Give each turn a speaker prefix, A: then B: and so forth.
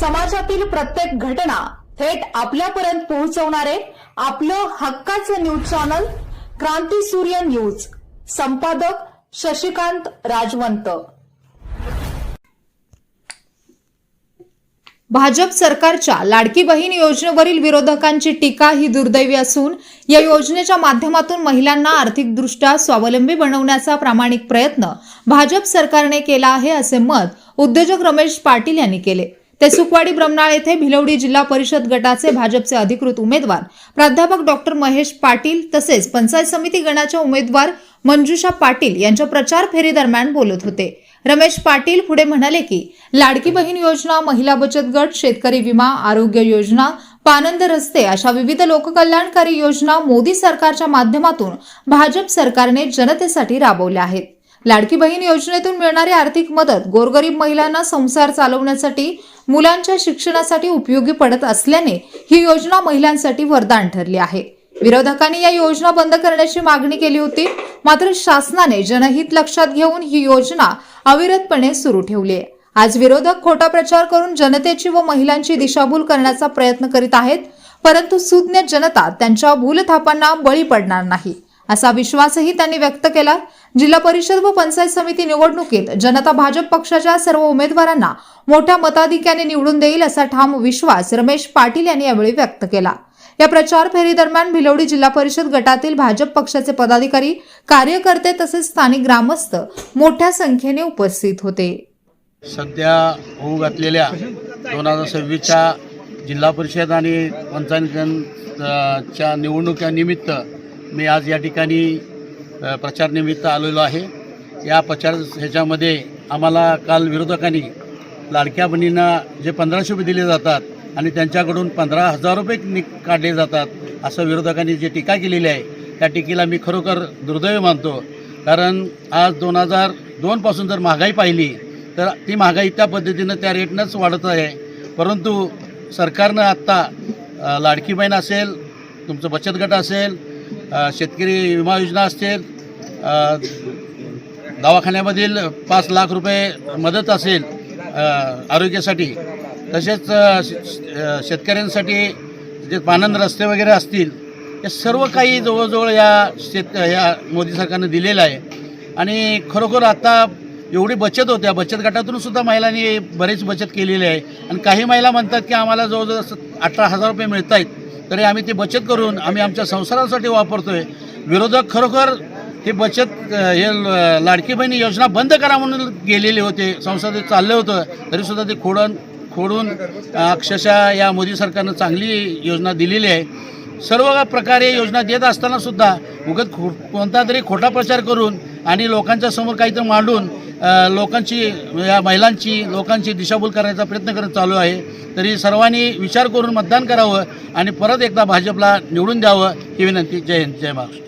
A: समाजातील प्रत्येक घटना थेट आपल्यापर्यंत पोहोचवणारे आपलं हक्काचं न्यूज चॅनल क्रांती सूर्य न्यूज. संपादक शशिकांत राजवंत. भाजप सरकारच्या लाडकी बहीण योजनेवरील विरोधकांची टीका ही दुर्दैवी असून या योजनेच्या माध्यमातून महिलांना आर्थिकदृष्ट्या स्वावलंबी बनवण्याचा प्रामाणिक प्रयत्न भाजप सरकारने केला आहे असे मत उद्योजक रमेश पाटील यांनी केले. ते सुकवाडी ब्रमनाळ येथे भिलवडी जिल्हा परिषद गटाचे भाजपचे अधिकृत उमेदवार प्राध्यापक डॉक्टर महेश पाटील तसेच पंचायत समिती गणाच्या उमेदवार मंजुषा पाटील यांच्या प्रचार फेरीदरम्यान बोलत होते. रमेश पाटील पुढे म्हणाले की लाडकी बहीण योजना महिला बचत गट शेतकरी विमा आरोग्य योजना पानंद रस्ते अशा विविध लोककल्याणकारी योजना मोदी सरकारच्या माध्यमातून भाजप सरकारने जनतेसाठी राबवल्या आहेत. लाडकी बहीण योजनेतून मिळणारी आर्थिक मदत गोरगरीब महिलांना संसार चालवण्यासाठी मुलांच्या शिक्षणासाठी उपयोगी पडत असल्याने ही योजना महिलांसाठी वरदान ठरली आहे. विरोधकांनी या योजना बंद करण्याची मागणी केली होती. मात्र शासनाने जनहित लक्षात घेऊन ही योजना अविरतपणे सुरू ठेवली आहे. आज विरोधक खोटा प्रचार करून जनतेची व महिलांची दिशाभूल करण्याचा प्रयत्न करीत आहेत परंतु सुज्ञ जनता त्यांच्या भूलथापांना बळी पडणार नाही. असा विश्वासही त्यांनी व्यक्त केला. जिल्हा परिषद व पंचायत समिती निवडणुकीत जनता भाजप पक्षाच्या सर्व उमेदवारांना मोठ्या मताधिक्याने निवडून देईल असा ठाम विश्वास रमेश पाटील यांनी यावेळी व्यक्त केला. या प्रचार फेरीदरम्यान भिलवडी जिल्हा परिषद गटातील भाजप पक्षाचे पदाधिकारी कार्यकर्ते तसेच स्थानिक ग्रामस्थ मोठ्या संख्येने उपस्थित होते.
B: सध्या होऊ घातलेल्या दोन हजार सव्वीसच्या जिल्हा परिषद आणि पंचायतच्या निवडणुकीनिमित्त मी आज या ठिकाणी प्रचारनिमित्त आलेलो आहे. या प्रचार ह्याच्यामध्ये आम्हाला काल विरोधकांनी लाडक्या बहिणींना जे पंधराशे रुपये दिले जातात आणि त्यांच्याकडून पंधरा हजार रुपये नि काढले जातात असं विरोधकांनी जी टीका केलेली आहे त्या टीकेला मी खरोखर दुर्दैव मानतो. कारण आज दोन हजार दोनपासून जर महागाई पाहिली तर ती महागाई त्या पद्धतीनं त्या रेटनंच वाढत आहे. परंतु सरकारनं आत्ता लाडकी बहीण असेल तुमचं बचत गट असेल शेतकरी विमा योजना असेल दवाखान्यामधील पाच लाख रुपये मदत असेल आरोग्यासाठी. तसेच शेतकऱ्यांसाठी जे पानंद रस्ते वगैरे असतील हे सर्व काही जवळजवळ या शेत या मोदी सरकारनं दिलेलं आहे. आणि खरोखर आता एवढी बचत होत्या बचत गटातून सुद्धा महिलांनी बरीच बचत केलेली आहे. आणि काही महिला म्हणतात की आम्हाला जवळजवळ स- अठरा हजार रुपये मिळत आहेत तरी आम्ही ती बचत करून आम्ही आमच्या संसारासाठी आहे विरोधक खरोखर ही बचत हे ल- लाडकी बहिणी योजना बंद करा म्हणून गेलेले होते. संसदेत चाललं होतं. तरीसुद्धा ते खोडून खोडून अक्षरशः या मोदी सरकारनं चांगली योजना दिलेली आहे. सर्व प्रकारे योजना देत असताना सुद्धा उगत खो कोणता तरी खोटा प्रचार करून आणि लोकांच्या समोर काहीतरी मांडून लोकांची या महिलांची लोकांची दिशाभूल करायचा प्रयत्न करत चालू आहे. तरी सर्वांनी विचार करून मतदान करावं आणि परत एकदा भाजपला निवडून द्यावं ही विनंती. जय हिंद जय महाराष्ट्र.